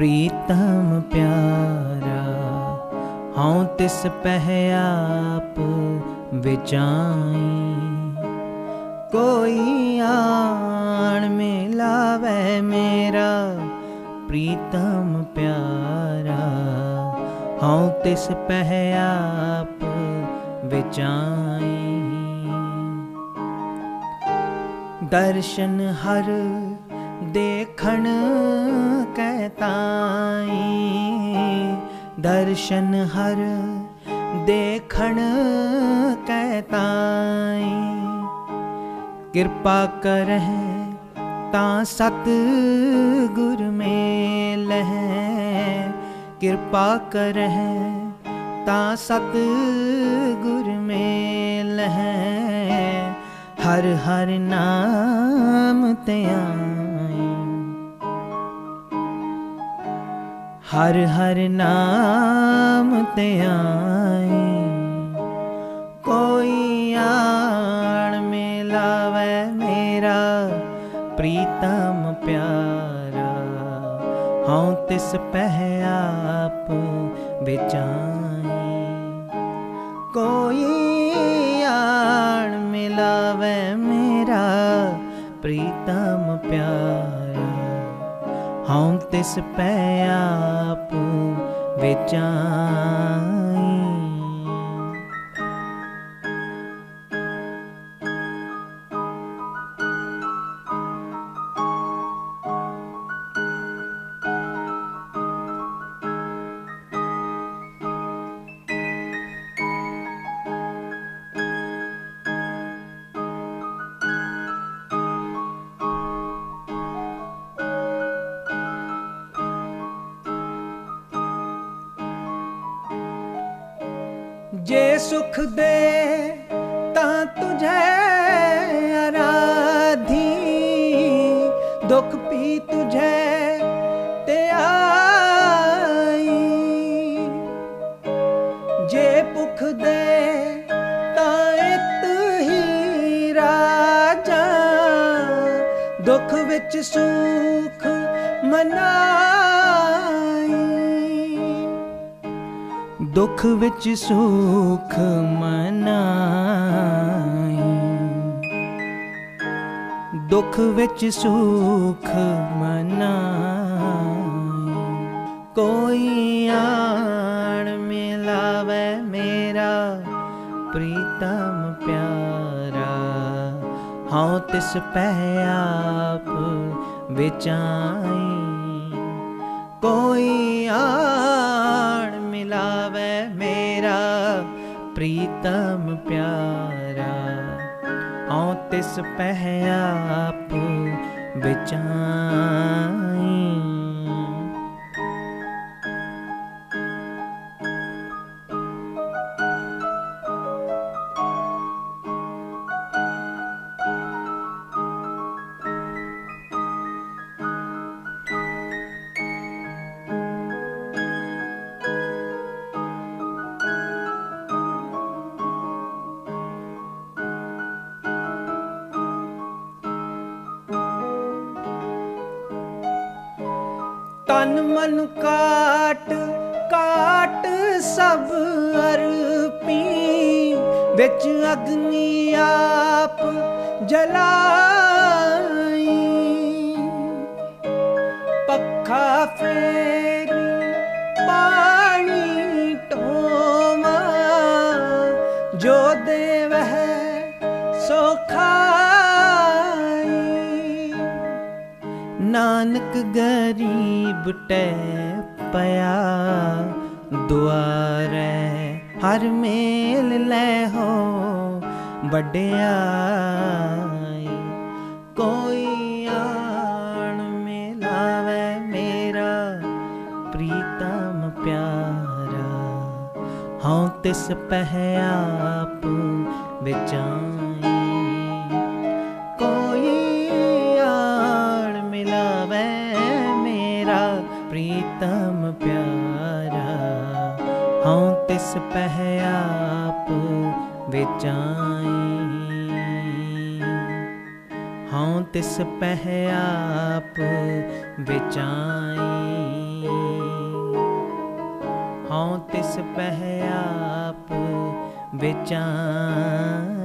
ਪ੍ਰੀਤਮ ਪਿਆਰਾ, ਹਉ ਤਿਸ ਪਹਿ ਆਪ ਵਿਚਾਈ। ਕੋਈ ਆਣ ਮਿਲਾਵੇ ਮੇਰਾ ਪ੍ਰੀਤਮ ਪਿਆਰਾ, ਹਉ ਤਿਸ ਪਹਿ ਆਪ ਵਿਚਾਈ। ਦਰਸ਼ਨ ਹਰ ਦੇਖਣ ਕੈ ਤਾਈ। ਦਰਸ਼ਨ ਹਰ ਦੇਖਣ ਕੈ ਤਾਈ। ਕਿਰਪਾ ਕਰਹਿ ਤਾਂ ਸਤ ਗੁਰ ਮੇਲਹਿ। ਕਿਰਪਾ ਕਰਹਿ ਤਾਂ ਸਤ ਗੁਰ ਮੇਲਹਿ। ਹਰ ਹਰ ਨਾਮ ਧਿਆਈ ਹਰ ਹਰ ਨਾਮ ਧਿਆਈ ਕੋਈ ਆਣ ਮਿਲਾਵੇ ਮੇਰਾ ਪ੍ਰੀਤਮ ਪਿਆਰਾ। ਹਉ ਤਿਸ ਪਹਿ ਆਪ ਵਿਚਾਈ ਕੋਈ ਆਣ ਮਿਲਾਵੇ ਮੇਰਾ ਪ੍ਰੀਤਮ ਪਿਆਰਾ। ਹਉ ਤਿਸ ਪੈ ਆਪ ਵਿਚਾਈ ਜੇ ਸੁਖ ਦੇ ਤਾਂ ਤੁਝੇ ਅਰਾਧੀ ਦੁੱਖ ਪੀ ਤੁਝੇ ਤੇ ਆਈ। ਜੇ ਭੁਖ ਦੇ ਤਾਂ ਇਤ ਹੀ ਰਾਜਾ। ਦੁਖ ਵਿੱਚ ਸੁਖ ਦੁੱਖ ਵਿੱਚ ਸੁਖ ਮਨਾਈ। ਦੁੱਖ ਵਿੱਚ ਸੁਖ ਮਨਾਈ। ਕੋਈ ਆਣ ਮਿਲਾਵੇ ਮੇਰਾ ਪ੍ਰੀਤਮ ਪਿਆਰਾ। ਹਉ ਤਿਸ ਪਹਿ ਆਪ ਵਿਚਾਈ। ਕੋਈ ਆਣ ਮਿਲਾਵੇ ਮੇਰਾ ਪ੍ਰੀਤਮ ਪਿਆਰਾ ਹਉ ਤਿਸ ਪਹਿ ਆਪ ਵਿਚਾਈ ਤਨ ਮਨ ਕਾਟ ਕਾਟ ਸਭ ਅਰਪੀ। ਵਿੱਚ ਅਗਨੀ ਆਪ ਜਲਾ ਨਾਨਕ ਗਰੀਬ ਟੈ ਪਿਆ, ਦੁਆਰੈ ਹਰ ਮੇਲ ਲੈ ਹੋ ਵਡਿਆਈ। ਕੋਈ ਆਣ ਮਿਲਾਵੇ ਮੇਰਾ ਪ੍ਰੀਤਮ ਪਿਆਰਾ, ਹਉ ਤਿਸ ਪਹਿ ਆਪ ਵਿਚਾਈ ਪ੍ਰੀਤਮ ਪਿਆਰਾ, ਹਉ ਤਿਸ ਪਹਿ ਆਪ ਵਿਚਾਈ। ਹਉ ਤਿਸ ਪਹਿ ਆਪ ਵਿਚਾਈ। ਹਉ ਤਿਸ ਪਹਿ ਆਪ ਵਿਚਾਈ।